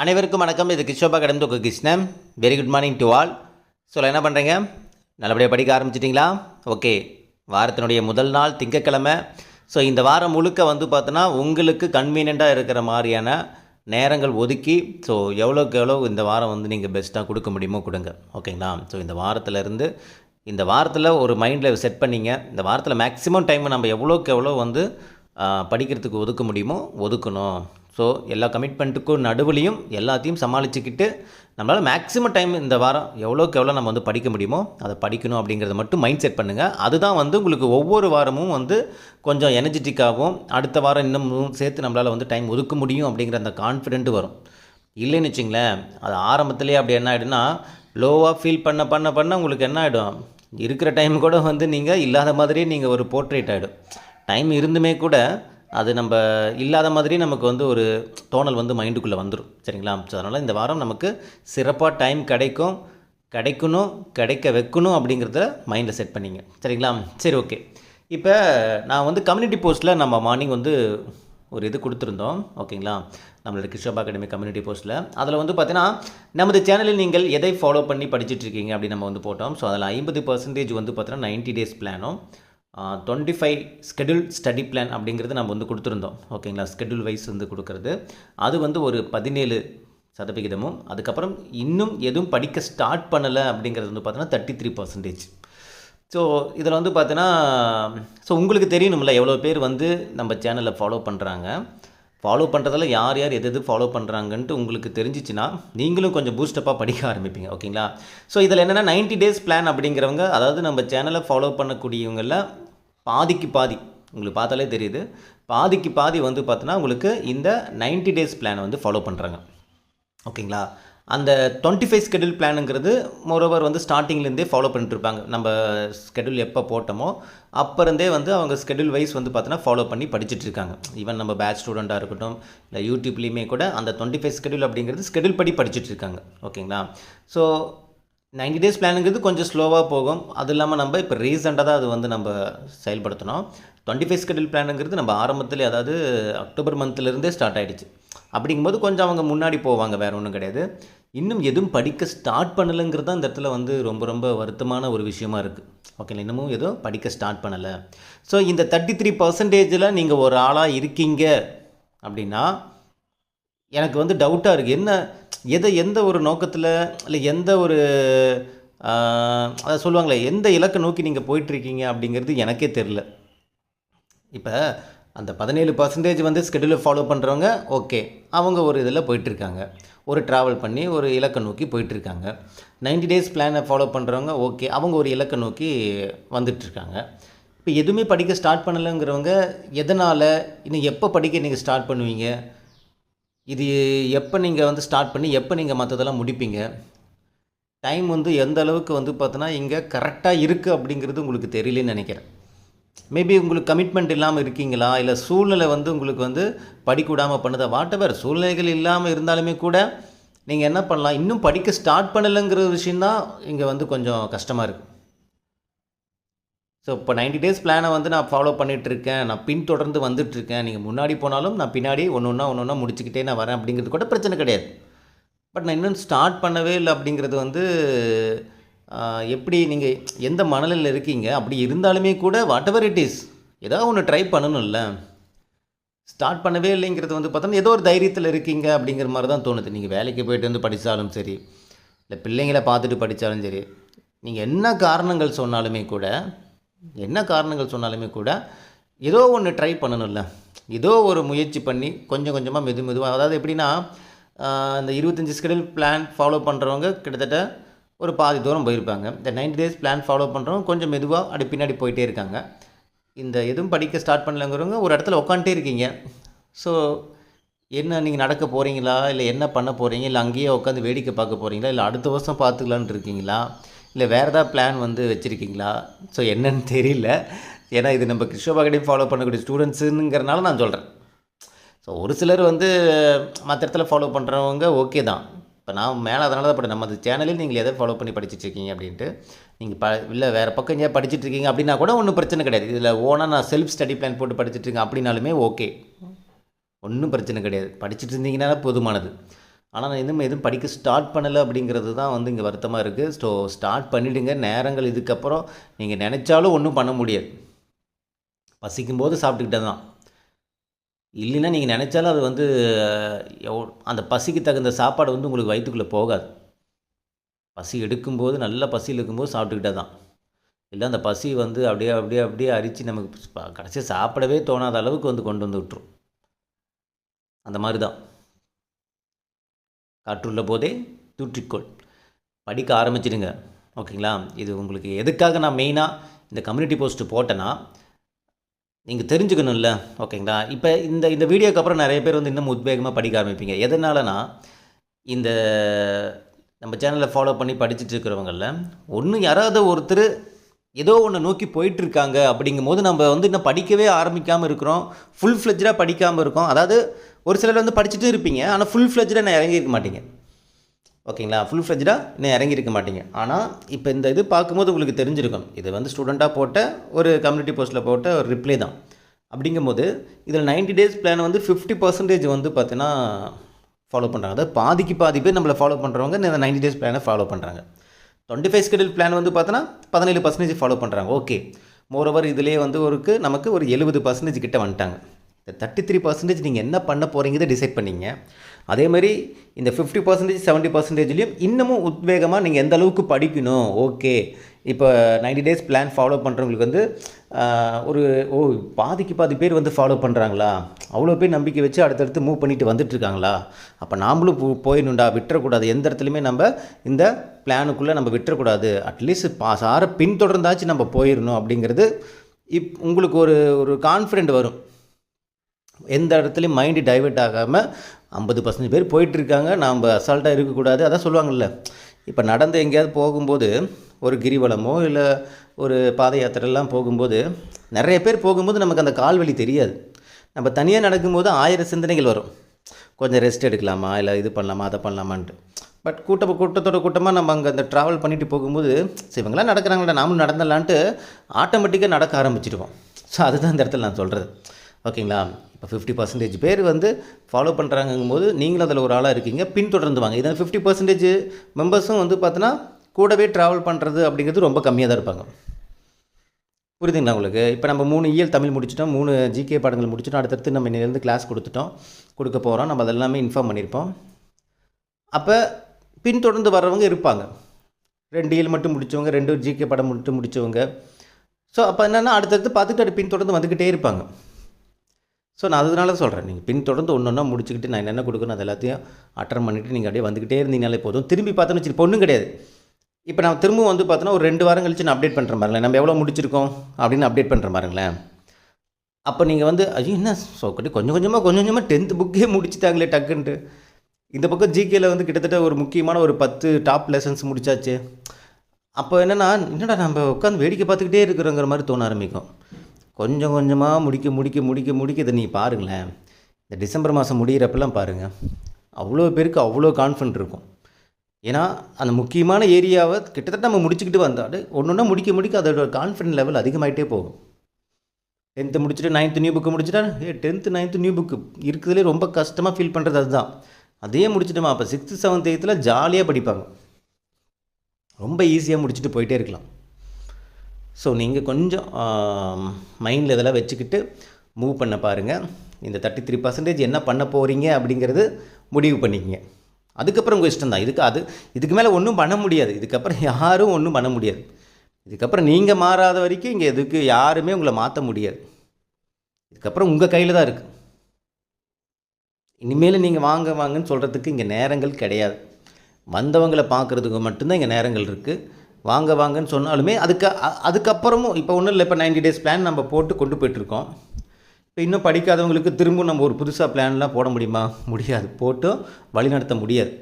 அனைவருக்கும் வணக்கம். இது கிஷோபா கடந்து உங்கள் Krishnan very good morning to all so என்ன பண்ணுறீங்க நல்லபடியாக படிக்க ஆரம்பிச்சிட்டிங்களா? ஓகே வாரத்தினுடைய முதல் நாள் திங்கக்கிழமை ஸோ இந்த வாரம் முழுக்க வந்து பார்த்தோன்னா உங்களுக்கு கன்வீனியண்ட்டாக இருக்கிற மாதிரியான நேரங்கள் ஒதுக்கி ஸோ எவ்வளோக்கு எவ்வளோ இந்த வாரம் வந்து நீங்கள் பெஸ்ட்டாக கொடுக்க முடியுமோ கொடுங்க. ஓகேங்களா ஸோ இந்த வாரத்திலேருந்து இந்த வாரத்தில் ஒரு மைண்டில் செட் பண்ணிங்க. இந்த வாரத்தில் மேக்ஸிமம் டைம் நம்ம எவ்வளோக்கு எவ்வளோ வந்து படிக்கிறதுக்கு ஒதுக்க முடியுமோ ஒதுக்கணும். ஸோ எல்லா கமிட்மெண்ட்டுக்கும் நடுவுலையும் எல்லாத்தையும் சமாளிச்சுக்கிட்டு நம்மளால் மேக்ஸிமம் டைம் இந்த வாரம் எவ்வளோக்கு எவ்வளோ நம்ம வந்து படிக்க முடியுமோ அதை படிக்கணும் அப்படிங்கிறத மட்டும் மைண்ட் செட் பண்ணுங்கள் அதுதான் வந்து உங்களுக்கு ஒவ்வொரு வாரமும் வந்து கொஞ்சம் எனர்ஜெட்டிக்காகவும் அடுத்த வாரம் இன்னமும் சேர்த்து நம்மளால் வந்து டைம் ஒதுக்க முடியும் அப்படிங்கிற அந்த கான்ஃபிடென்ட் வரும். இல்லைன்னு வச்சிங்களேன் அது ஆரம்பத்துலேயே அப்படி என்ன ஆகிடும்னா லோவாக ஃபீல் பண்ண பண்ண பண்ண உங்களுக்கு என்ன ஆகிடும் இருக்கிற டைம் கூட வந்து நீங்கள் இல்லாத மாதிரியே நீங்கள் ஒரு போர்ட்ரேட் ஆகிடும் டைம் இருந்துமே கூட அது நம்ம இல்லாத மாதிரி நமக்கு வந்து ஒரு தோணல் வந்து மைண்டுக்குள்ளே வந்துடும் சரிங்களா? ஸோ அதனால் இந்த வாரம் நமக்கு சிறப்பாக டைம் கிடைக்கும் கிடைக்கணும் கிடைக்க வைக்கணும் அப்படிங்கிறத மைண்டில் செட் பண்ணிங்க. சரிங்களா? சரி ஓகே இப்போ நான் வந்து கம்யூனிட்டி போஸ்ட்டில் நம்ம மார்னிங் வந்து ஒரு இது கொடுத்துருந்தோம். ஓகேங்களா நம்மளோட கிருஷ்ணபா அகாடமி கம்யூனிட்டி போஸ்ட்டில் அதில் வந்து பார்த்தீங்கன்னா நமது சேனலில் நீங்கள் எதை ஃபாலோ பண்ணி படிச்சிட்டு இருக்கீங்க அப்படின்னு நம்ம வந்து போட்டோம். ஸோ அதில் ஐம்பது பர்சன்டேஜ் வந்து பார்த்தீங்கன்னா நைன்ட்டி டேஸ் பிளானும் twenty five schedule study plan அப்படிங்கிறது நம்ம வந்து கொடுத்துருந்தோம். ஓகேங்களா? ஸ்கெடியூல் வைஸ் வந்து கொடுக்கறது. அது வந்து ஒரு பதினேழு சதவிகிதமும் அதுக்கப்புறம் இன்னும் எதுவும் படிக்க ஸ்டார்ட் பண்ணலை அப்படிங்கிறது வந்து பார்த்தோன்னா தேர்ட்டி த்ரீ பர்சன்டேஜ் ஸோ இதில் வந்து பார்த்தீங்கன்னா ஸோ உங்களுக்கு தெரியணும்ல எவ்வளோ பேர் வந்து நம்ம சேனலை ஃபாலோ பண்ணுறாங்க ஃபாலோ பண்ணுறதால யார் யார் எது எது ஃபாலோ பண்ணுறாங்கன்ட்டு உங்களுக்கு தெரிஞ்சிச்சுன்னா நீங்களும் கொஞ்சம் பூஸ்டப்பாக படிக்க ஆரம்பிப்பீங்க. ஓகேங்களா? ஸோ இதில் என்னென்னா 90 டேஸ் பிளான் அப்படிங்கிறவங்க அதாவது நம்ம சேனலை ஃபாலோ பண்ணக்கூடியவங்களில் பாதிக்கு பாதி. உங்களுக்கு பார்த்தாலே தெரியுது. பாதிக்கு பாதி வந்து பார்த்தோன்னா உங்களுக்கு இந்த 90 டேஸ் பிளானை வந்து ஃபாலோ பண்ணுறாங்க ஓகேங்களா? அந்த டுவெண்ட்டி ஃபைவ் ஸ்கெடியூல் பிளானுங்கிறது மோரோவர் வந்து ஸ்டார்டிங்லேருந்தே ஃபாலோ பண்ணிட்டு இருப்பாங்க நம்ம ஸ்கெடியூல் எப்போ போட்டோமோ அப்போ இருந்தே வந்து அவங்க ஸ்கெடியூல் வைஸ் வந்து பார்த்தோன்னா ஃபாலோ பண்ணி படிச்சுட்டு இருக்காங்க ஈவன் நம்ம பேட்ச் ஸ்டூடெண்ட்டாக இருக்கட்டும் இல்லை யூடியூப்லேயுமே கூட அந்த டுவெண்ட்டி ஃபைவ் ஸ்கெடியூல் அப்படிங்கிறது ஸ்கெடியூல் படி படிச்சுட்டு இருக்காங்க ஓகேங்களா? ஸோ 90 டேஸ் பிளானுங்கிறது கொஞ்சம் ஸ்லோவாக போகும். அது இல்லாமல் நம்ம இப்போ ரீசெண்டாக தான் அது வந்து நம்ம செயல்படுத்தினோம். டுவெண்ட்டி ஃபைவ் ஸ்கெடியூல் பிளானுங்கிறது நம்ம ஆரம்பத்தில் அதாவது அக்டோபர் மந்த்லேருந்தே ஸ்டார்ட் ஆகிடுச்சு அப்படிங்கும்போது கொஞ்சம் அவங்க முன்னாடி போவாங்க வேறு ஒன்றும் கிடையாது. இன்னும் எதுவும் படிக்க ஸ்டார்ட் பண்ணலைங்கிறது தான் இந்த இடத்துல வந்து ரொம்ப ரொம்ப வருத்தமான ஒரு விஷயமா இருக்குது ஓகேங்களா இன்னமும் எதுவும் படிக்க ஸ்டார்ட் பண்ணலை. ஸோ இந்த தேர்ட்டி த்ரீ பர்சன்டேஜில் நீங்கள் ஒரு ஆளாக இருக்கீங்க அப்படின்னா எனக்கு வந்து டவுட்டாக இருக்குது என்ன எதை எந்த ஒரு நோக்கத்தில் இல்லை எந்த ஒரு அதை சொல்லுவாங்களே எந்த இலக்கை நோக்கி நீங்கள் போயிட்டுருக்கீங்க அப்படிங்கிறது எனக்கே தெரில இப்போ அந்த பதினேழு பர்சன்டேஜ் வந்து ஸ்கெடியூலை ஃபாலோ பண்ணுறவங்க ஓகே அவங்க ஒரு இதில் போயிட்டுருக்காங்க. ஒரு ட்ராவல் பண்ணி ஒரு இலக்கை நோக்கி போயிட்டுருக்காங்க. 90 டேஸ் பிளானை ஃபாலோ பண்ணுறவங்க ஓகே அவங்க ஒரு இலக்கை நோக்கி வந்துட்டுருக்காங்க. இப்போ எதுவுமே படிக்க ஸ்டார்ட் பண்ணலைங்கிறவங்க எதனால் இன்னும் எப்போ படிக்க நீங்கள் ஸ்டார்ட் பண்ணுவீங்க? இது எப்போ நீங்கள் வந்து ஸ்டார்ட் பண்ணி எப்போ நீங்கள் மற்றதெல்லாம் முடிப்பீங்க? டைம் வந்து எந்த அளவுக்கு வந்து பார்த்தோன்னா இங்கே கரெக்டாக இருக்குது அப்படிங்கிறது உங்களுக்கு தெரியலன்னு நினைக்கிறேன். மேபி உங்களுக்கு கமிட்மெண்ட் இல்லாமல் இருக்கீங்களா? இல்லை சூழ்நிலை வந்து உங்களுக்கு வந்து படிக்க விடாமல் பண்ணுதா? வாட்டவர் சூழ்நிலைகள் இல்லாமல் இருந்தாலுமே கூட நீங்கள் என்ன பண்ணலாம்? இன்னும் படிக்க ஸ்டார்ட் பண்ணலைங்கிற விஷயந்தான் இங்கே வந்து கொஞ்சம் கஷ்டமாக இருக்குது ஸோ இப்போ 90 டேஸ் பிளானை வந்து நான் ஃபாலோ பண்ணிகிட்ருக்கேன் நான் பின்தொடர்ந்து வந்துட்டுருக்கேன். நீங்கள் முன்னாடி போனாலும் நான் பின்னாடி ஒன்று ஒன்றா ஒன்று ஒன்றா முடிச்சுக்கிட்டே நான் வரேன் அப்படிங்கிறது கூட பிரச்சனை கிடையாது. பட் நான் இன்னும் ஸ்டார்ட் பண்ணவே இல்லை அப்படிங்கிறது வந்து எப்படி நீங்கள் எந்த மனநிலையில் இருக்கீங்க? அப்படி இருந்தாலுமே கூட வாட் எவர் இட் இஸ் ஏதாவது ஒன்று ட்ரை பண்ணணும்ல ஸ்டார்ட் பண்ணவே இல்லைங்கிறது வந்து பார்த்தோம்னா ஏதோ ஒரு தைரியத்தில் இருக்கீங்க அப்படிங்கிற மாதிரி தான் தோணுது. நீங்கள் வேலைக்கு போயிட்டு வந்து படித்தாலும் சரி இல்லை பிள்ளைங்களை பார்த்துட்டு படித்தாலும் சரி நீங்கள் என்ன காரணங்கள் சொன்னாலுமே கூட என்ன காரணங்கள் சொன்னாலுமே கூட ஏதோ ஒன்று ட்ரை பண்ணணும்ல. ஏதோ ஒரு முயற்சி பண்ணி கொஞ்சம் கொஞ்சமாக மெது மெதுவாக அதாவது எப்படின்னா இந்த இருபத்தஞ்சி ஸ்கெடியூல் பிளான் ஃபாலோ பண்ணுறவங்க கிட்டத்தட்ட ஒரு பாதி தூரம் போயிருப்பாங்க. இந்த 90 டேஸ் பிளான் ஃபாலோ பண்ணுறவங்க கொஞ்சம் மெதுவாக அப்படி பின்னாடி போயிட்டே இருக்காங்க. இந்த எதுவும் படிக்க ஸ்டார்ட் பண்ணலங்கிறவங்க ஒரு இடத்துல உட்காந்துட்டே இருக்கீங்க. ஸோ என்ன நீங்கள் நடக்க போகிறீங்களா இல்லை என்ன பண்ண போகிறீங்க இல்லை அங்கேயே உட்காந்து வேடிக்கை பார்க்க போகிறீங்களா இல்லை அடுத்த வருஷம் பார்த்துக்கலான் இருக்கீங்களா? இல்லை வேறு ஏதாவது பிளான் வந்து வச்சுருக்கீங்களா? ஸோ என்னன்னு தெரியல. ஏன்னா இது நம்ம கிருஷ்ணபாகடி ஃபாலோ பண்ணக்கூடிய ஸ்டூடெண்ட்ஸுங்கிறனால நான் சொல்கிறேன் ஸோ ஒரு சிலர் வந்து மற்ற இடத்துல ஃபாலோ பண்ணுறவங்க ஓகே தான். இப்போ நான் மேலே அதனால தான் நம்ம அந்த சேனலில் நீங்கள் எதை ஃபாலோ பண்ணி படிச்சிட்டு இருக்கீங்க அப்படின்ட்டு நீங்கள் ப இல்லை வேறு பக்கம் எங்கேயா படிச்சிட்டு இருக்கீங்க அப்படின்னா கூட ஒன்றும் பிரச்சனை கிடையாது. இதில் ஓனாக நான் செல்ஃப் ஸ்டடி பிளான் போட்டு படிச்சுட்ருக்கேன் அப்படின்னாலுமே ஓகே ஒன்றும் பிரச்சனை கிடையாது. படிச்சுட்டு இருந்தீங்கன்னா போதுமானது. ஆனால் நான் இன்னும் எதுவும் படிக்க ஸ்டார்ட் பண்ணலை அப்படிங்கிறது தான் வந்து இங்கே வருத்தமாக இருக்குது ஸோ ஸ்டார்ட் பண்ணிவிடுங்க நேரங்கள் இதுக்கப்புறம் நீங்கள் நினச்சாலும் ஒன்றும் பண்ண முடியாது. பசிக்கும் போது சாப்பிட்டுக்கிட்டே தான். இல்லைன்னா நீங்கள் நினச்சாலும் அது வந்து எவ்வளோ அந்த பசிக்கு தகுந்த சாப்பாடு வந்து உங்களுக்கு வயிற்றுக்குள்ளே போகாது. பசி எடுக்கும்போது நல்ல பசியில் இருக்கும்போது சாப்பிட்டுக்கிட்டே தான். இல்லை அந்த பசி வந்து அப்படியே அப்படியே அப்படியே அரித்து நமக்கு கடைசியாக சாப்பிடவே தோணாத அளவுக்கு வந்து கொண்டு வந்து விட்டுரும். அந்த மாதிரி தான். காற்றுள்ள போதே தூற்றிக்கொள். படிக்க ஆரம்பிச்சிடுங்க. ஓகேங்களா? இது உங்களுக்கு எதுக்காக நான் மெயினாக இந்த கம்யூனிட்டி போஸ்ட்டு போட்டேன்னா நீங்கள் தெரிஞ்சுக்கணும்ல. ஓகேங்களா? இப்போ இந்த இந்த வீடியோக்கு அப்புறம் நிறைய பேர் வந்து இன்னும் உத்வேகமாக படிக்க ஆரம்பிப்பீங்க. எதனாலனா இந்த நம்ம சேனலை ஃபாலோ பண்ணி படிச்சுட்டு இருக்கிறவங்களில் ஒன்று யாராவது ஒருத்தர் ஏதோ ஒன்று நோக்கி போயிட்டுருக்காங்க. அப்படிங்கும் போது நம்ம வந்து இன்னும் படிக்கவே ஆரம்பிக்காமல் இருக்கிறோம். ஃபுல் ஃப்ளெஜ்டாக படிக்காமல் இருக்கோம். அதாவது ஒரு சிலர் வந்து படிச்சுட்டு இருப்பீங்க. ஆனால் ஃபுல் ஃப்ளெஜ்டாக நான் இறங்கியிருக்க மாட்டீங்க. ஓகேங்களா? ஃபுல் ஃப்ளெஜ்டாக இன்னும் இறங்கியிருக்க மாட்டீங்க. ஆனால் இப்போ இந்த இது பார்க்கும்போது உங்களுக்கு தெரிஞ்சிருக்கும். இது வந்து ஸ்டூடெண்ட்டாக போட்ட ஒரு கம்யூனிட்டி போஸ்ட்டில் போட்ட ஒரு ரிப்ளை தான். அப்படிங்கும்போது இதில் 90 டேஸ் பிளான் வந்து ஃபிஃப்டி பர்சன்டேஜ் வந்து பார்த்தீங்கன்னா ஃபாலோ பண்ணுறாங்க அதாவது பாதிக்கு பாதி பேர் நம்மளை ஃபாலோ பண்ணுறவங்க இந்த 90 டேஸ் பிளானை ஃபாலோ பண்ணுறாங்க டுவெண்ட்டி ஃபைவ் ஸ்கெடியூல் பிளான் வந்து பார்த்தோன்னா பதினேழு பர்சன்டேஜ் ஃபாலோ பண்ணுறாங்க ஓகே மோரோவர் இதிலே வந்து ஒருக்கு நமக்கு ஒரு எழுபது பர்சன்டேஜ் கிட்ட வந்துட்டாங்க. இந்த தேர்ட்டி த்ரீ பர்சன்டேஜ் நீங்கள் என்ன பண்ண போகிறீங்கிறத டிசைட் பண்ணிங்க. அதே மாதிரி இந்த ஃபிஃப்டி பர்சன்டேஜ் செவன்ட்டி பர்சன்டேஜ்லேயும் இன்னமும் உத்வேகமாக நீங்கள் எந்த அளவுக்கு படிக்கணும்? ஓகே. இப்போ 90 டேஸ் பிளான் ஃபாலோ பண்ணுறவங்களுக்கு வந்து ஒரு ஓ பாதிக்கு பாதி பேர் வந்து ஃபாலோ பண்ணுறாங்களா அவ்வளோ பேர் நம்பிக்கை வச்சு அடுத்தடுத்து மூவ் பண்ணிட்டு வந்துட்டு இருக்காங்களா அப்போ நாமளும் போ- போயிடணும்டா விட்டுறக்கூடாது. எந்த இடத்துலையுமே நம்ம இந்த பிளானுக்குள்ளே நம்ம விட்டுறக்கூடாது. அட்லீஸ்ட் பாஸ் ஆற பின்தொடர்ந்தாச்சும் நம்ம போயிடணும் அப்படிங்கிறது இப் உங்களுக்கு ஒரு ஒரு கான்ஃபிடென்ட் வரும். எந்த இடத்துலையும் மைண்டு டைவெர்ட் ஆகாமல் ஐம்பது பர்சன்டேஜ் பேர் போயிட்டுருக்காங்க. நாம் அசால்ட்டாக இருக்கக்கூடாது. அதான் சொல்லுவாங்கள்ல இப்போ நடந்து எங்கேயாவது போகும்போது ஒரு கிரிவலமோ இல்லை ஒரு பாத யாத்திரைலாம் போகும்போது நிறைய பேர் போகும்போது நமக்கு அந்த கால்வழி தெரியாது. நம்ம தனியாக நடக்கும்போது ஆயிரம் சிந்தனைகள் வரும். கொஞ்சம் ரெஸ்ட் எடுக்கலாமா? இல்லை இது பண்ணலாமா? அதை பண்ணலாமான்ட்டு. பட் கூட்ட கூட்டத்தோட கூட்டமாக நம்ம அங்கே அந்த ட்ராவல் பண்ணிட்டு போகும்போது இவங்களாம் நடக்கிறாங்களா நாமளும் நடந்துடலான்ட்டு ஆட்டோமேட்டிக்காக நடக்க ஆரம்பிச்சிடுவோம். ஸோ அதுதான் இந்த இடத்துல நான் சொல்கிறது ஓகேங்களா? ஃபிஃப்டி பர்சன்டேஜ் பேர் வந்து ஃபாலோ பண்ணுறாங்கும் போது நீங்களும் அதில் ஒரு ஆளாக இருக்கீங்க பின்தொடர்ந்து வாங்க. இதில் ஃபிஃப்டி பர்சன்டேஜ் மெம்பர்ஸும் வந்து பார்த்தோன்னா கூடவே ட்ராவல் பண்ணுறது அப்படிங்கிறது ரொம்ப கம்மியாக தான் இருப்பாங்க. புரியுதுங்களா உங்களுக்கு? இப்போ நம்ம மூணு இயல் தமிழ் முடிச்சிட்டோம் மூணு ஜிகே பாடங்கள் முடிச்சிட்டோம் அடுத்தடுத்து நம்ம இன்னிலேருந்து கிளாஸ் கொடுத்துட்டோம் கொடுக்க போகிறோம் நம்ம அதெல்லாமே இன்ஃபார்ம் பண்ணியிருப்போம். அப்போ பின்தொடர்ந்து வர்றவங்க இருப்பாங்க. ரெண்டு இயல் மட்டும் முடித்தவங்க ரெண்டு ஜிகே படம் மட்டும் முடித்தவங்க ஸோ அப்போ என்னென்னா அடுத்தடுத்து பார்த்துட்டு அது பின்தொடர்ந்து வந்துக்கிட்டே இருப்பாங்க. ஸோ நான் அதனால சொல்கிறேன் நீங்கள் பின்தொடர்ந்து ஒன்று ஒன்றா முடிச்சுக்கிட்டு நான் என்னென்ன கொடுக்கணும் அது எல்லாத்தையும் அட்டன் பண்ணிவிட்டு நீங்கள் அப்படியே வந்துக்கிட்டே இருந்தீங்கனாலே போதும். திரும்பி பார்த்தோன்னு வச்சு பொண்ணும் கிடையாது. இப்போ நான் திரும்பவும் வந்து பார்த்தோன்னா ஒரு ரெண்டு வாரம் கழிச்சு நான் அப்டேட் பண்ணுற பாருங்களேன் நம்ம எவ்வளோ முடிச்சிருக்கோம் அப்படின்னு அப்டேட் பண்ணுற மாதிரிங்களேன். அப்போ நீங்கள் வந்து ஐயோ என்ன சோக்கட்டி கொஞ்சம் கொஞ்சமாக கொஞ்சம் கொஞ்சமாக டென்த்து புக்கே முடிச்சிட்டாங்களே டக்குன்ட்டு இந்த பக்கம் ஜிகேல வந்து கிட்டத்தட்ட ஒரு முக்கியமான ஒரு பத்து டாப் லெசன்ஸ் முடிச்சாச்சு. அப்போ என்னென்னா என்னடா நம்ம உட்காந்து வேடிக்கை பார்த்துக்கிட்டே இருக்கிறோங்கிற மாதிரி தோண ஆரம்பிக்கும். கொஞ்சம் கொஞ்சமாக முடிக்க முடிக்க முடிக்க முடிக்க இதை நீ பாருங்களேன். இந்த டிசம்பர் மாதம் முடியிறப்பெல்லாம் பாருங்கள் அவ்வளோ பேருக்கு அவ்வளோ கான்ஃபிடன்ட் இருக்கும். ஏன்னா அந்த முக்கியமான ஏரியாவை கிட்டத்தட்ட நம்ம முடிச்சுக்கிட்டு வந்தாலும் ஒன்று ஒன்றா முடிக்க முடிக்க அதோட கான்ஃபிடன்ட் லெவல் அதிகமாகிட்டே போகும். டென்த்து முடிச்சுட்டு நைன்த்து நியூ புக்கு முடிச்சுட்டா ஏ டென்த்து நைன்த்து நியூ புக்கு இருக்கிறதுலே ரொம்ப கஷ்டமாக ஃபீல் பண்ணுறது அதுதான். அதே முடிச்சுட்டுமா அப்போ சிக்ஸ்த்து செவன்த் எய்த்தில் ஜாலியாக படிப்பாங்க. ரொம்ப ஈஸியாக முடிச்சுட்டு போயிட்டே இருக்கலாம். ஸோ நீங்கள் கொஞ்சம் மைண்டில் இதெல்லாம் வச்சுக்கிட்டு மூவ் பண்ண பாருங்கள் இந்த தேர்ட்டி த்ரீ பர்சன்டேஜ் என்ன பண்ண போகிறீங்க அப்படிங்கிறது முடிவு பண்ணிக்கங்க. அதுக்கப்புறம் உங்கள் இஷ்டம் தான். இதுக்கு அது இதுக்கு மேலே ஒன்றும் பண்ண முடியாது. இதுக்கப்புறம் யாரும் ஒன்றும் பண்ண முடியாது. இதுக்கப்புறம் நீங்கள் மாறாத வரைக்கும் இங்கே எதுக்கு யாருமே உங்களை மாற்ற முடியாது. இதுக்கப்புறம் உங்கள் கையில் தான் இருக்குது இனிமேல் நீங்கள் வாங்க வாங்கன்னு சொல்கிறதுக்கு இங்கே நேரங்கள் கிடையாது. வந்தவங்களை பார்க்குறதுக்கு மட்டும்தான் இங்கே நேரங்கள் இருக்குது வாங்க வாங்கன்னு சொன்னாலுமே அதுக்கு அ- அதுக்கப்புறமும் இப்போ ஒன்றும் இல்லை இப்போ 90 டேஸ் பிளான் நம்ம போட்டு கொண்டு போயிட்டுருக்கோம். இப்போ இன்னும் படிக்காதவங்களுக்கு திரும்ப நம்ம ஒரு புதுசாக பிளான்லாம் போட முடியுமா? முடியாது. போட்டும் வழிநடத்த முடியாது.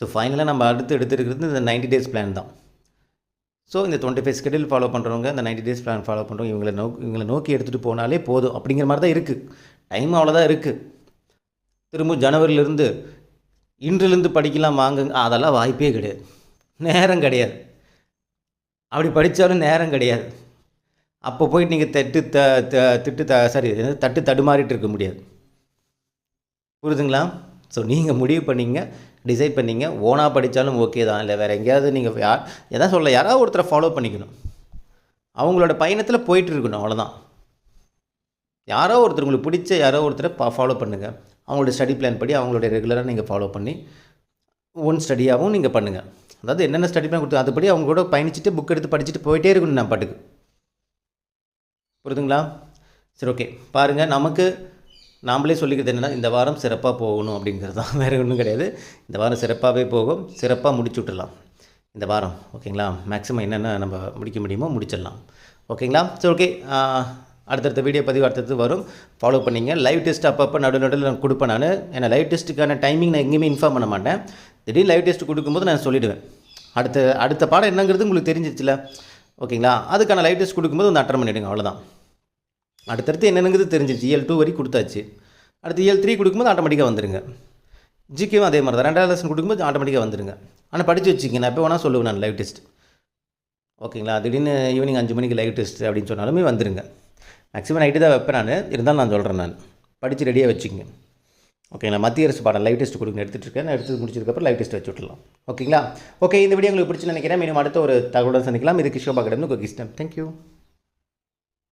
ஸோ ஃபைனலாக நம்ம அடுத்து எடுத்துருக்கிறது இந்த 90 டேஸ் பிளான் தான். ஸோ இந்த டுவெண்ட்டி ஃபைவ் ஸ்கெடியூல் ஃபாலோ பண்ணுறவங்க இந்த 90 டேஸ் பிளான் ஃபாலோ பண்ணுறவங்க இவங்களை நோக்கி இவங்களை நோக்கி எடுத்துகிட்டு போனாலே போதும் அப்படிங்கிற மாதிரி தான் இருக்குது டைம் அவ்வளோதான் இருக்குது திரும்ப ஜனவரியிலேருந்து இன்றிலிருந்து படிக்கலாம் வாங்க அதெல்லாம் வாய்ப்பே கிடையாது. நேரம் கிடையாது. அப்படி படித்தாலும் நேரம் கிடையாது. அப்போ போயிட்டு நீங்கள் தட்டு த த திட்டு த சாரி தட்டு தடுமாறிட்டு இருக்க முடியாது. புரிதுங்களா? ஸோ நீங்கள் முடிவு பண்ணீங்க டிசைட் பண்ணிங்க ஓனாக படித்தாலும் ஓகே தான். இல்லை வேறு எங்கேயாவது நீங்கள் யார் எதாவது சொல்ல யாராவது ஒருத்தரை ஃபாலோ பண்ணிக்கணும். அவங்களோட பயணத்தில் போயிட்டு இருக்கணும் அவ்வளோதான் யாரோ ஒருத்தர் உங்களுக்கு பிடிச்ச யாரோ ஒருத்தரை பா ஃபாலோ பண்ணுங்கள் அவங்களோட ஸ்டடி பிளான் படி அவங்களுடைய ரெகுலராக நீங்கள் ஃபாலோ பண்ணி ஒன் ஸ்டடியாகவும் நீங்கள் பண்ணுங்கள் அதாவது என்னென்ன ஸ்டடி பண்ணி கொடுத்து அதுபடி அவங்க கூட பயணிச்சுட்டு புக் எடுத்து படிச்சுட்டு போயிட்டே இருக்கணும் நான் பாட்டுக்கு. புரியுதுங்களா? சரி ஓகே பாருங்கள் நமக்கு நாம்ளே சொல்லிக்கிறது என்னென்னா இந்த வாரம் சிறப்பாக போகணும் அப்படிங்கிறது தான். வேறு ஒன்றும் கிடையாது. இந்த வாரம் சிறப்பாகவே போகும். சிறப்பாக முடிச்சு விட்டுடலாம் இந்த வாரம் ஓகேங்களா? மேக்ஸிமம் என்னென்ன நம்ம முடிக்க முடியுமோ முடிச்சிடலாம். ஓகேங்களா? சரி ஓகே அடுத்தடுத்த வீடியோ பதிவு அடுத்தது வரும். ஃபாலோ பண்ணிங்க. லைவ் டெஸ்ட் அப்பப்போ நடு நடுவில் நான் கொடுப்பேன் நான். ஏன்னா லைவ் டெஸ்ட்டுக்கான டைமிங் நான் எங்கேயுமே இன்ஃபார்ம் பண்ண மாட்டேன். திடீர்னு லைவ் டெஸ்ட் கொடுக்கும்போது நான் சொல்லிவிடுவேன் அடுத்த அடுத்த பாடம் என்னங்கிறது உங்களுக்கு தெரிஞ்சிருச்சுல. ஓகேங்களா? அதுக்கான லைவ் டெஸ்ட் கொடுக்கும்போது வந்து அட்டன் பண்ணிவிடுங்க அவ்வளோதான் அடுத்தடுத்து என்னென்னங்கிறது தெரிஞ்சிச்சு இஎல் டூ வரைக்கும் கொடுத்தாச்சு. அடுத்து இஎல் த்ரீ கொடுக்கும்போது ஆட்டோமேட்டிக்காக வந்துடுங்க ஜிகேவும் அதே மாதிரி தான் ரெண்டாவது லெசன் கொடுக்கும்போது ஆட்டோமேட்டிக்காக வந்துடுங்க ஆனால் படித்து வச்சுக்கங்க. நான் எப்போ வேணால் சொல்லுவேன் நான் லைவ் டெஸ்ட் ஓகேங்களா? திடீர்னு ஈவினிங் அஞ்சு மணிக்கு லைவ் டெஸ்ட் அப்படின்னு சொன்னாலுமே வந்துடுங்க மேக்ஸிமம் நைட்டு தான் வைப்பேன் நான். இருந்தாலும் நான் சொல்கிறேன் நான். படித்து ரெடியாக வச்சுக்கோங்க. ஓகேங்களா மத்திய அரசு பாடம் லைவ் டெஸ்ட் கொடுங்க எடுத்துகிட்டு இருக்கேன் எடுத்து முடிச்சதுக்கப்புறம் லைவ் டெஸ்ட் வச்சு விட்டுலாம் ஓகேங்களா ஓகே இந்த வீடியோ உங்களுக்கு பிடிச்சி நினைக்கிறேன். மீண்டும் அடுத்த ஒரு தகவலுடன் சந்திக்கலாம். இது கிஷோபா கடந்து கோகிஸ்டம் தேங்க்யூ